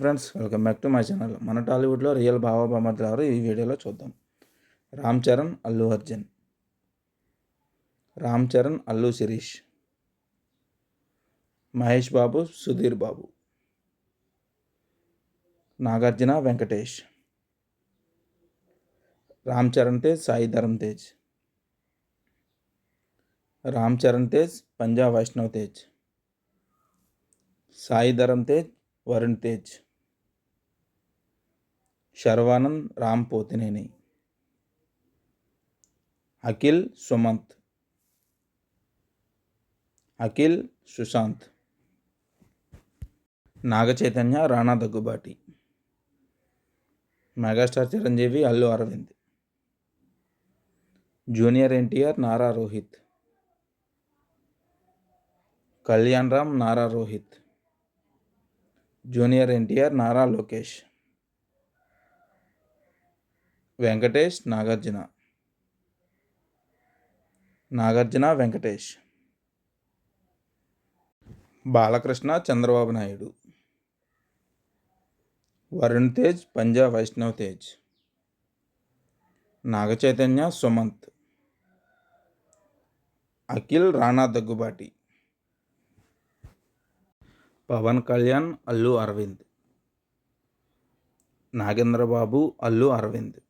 Friends welcome back to my channel మన టాలీవుడ్లో real భావ ఎవరు ఈ వీడియోలో చూద్దాం. Ram Charan Allu Arjun. Ram Charan Allu Sirish. Mahesh Babu Sudheer Babu. Nagarjuna Venkatesh. Ram Charan Tej Sai Dharam Tej. Ram Charan Tej Punjab Vaishnav Tej. Sai Dharam Tej Varun Tej. Sharwanand Ram Pothineni Akhil Sumanth. Akhil Sushanth. Naga Chaitanya Rana Daggubati. Megastar Chiranjeevi Allu Aravind. Junior NTR Nara Rohit. Kalyan Ram Nara Rohit. Junior NTR Nara Lokesh. Venkatesh Nagarjuna. Nagarjuna Venkatesh. Balakrishna Chandrababu Naidu. Varun Tej Punjab Vaishnav Tej. Naga Chaitanya Sumanth. Akhil Rana Daggubati. Pawan Kalyan Allu Aravind. Nagendra Babu Allu Aravind.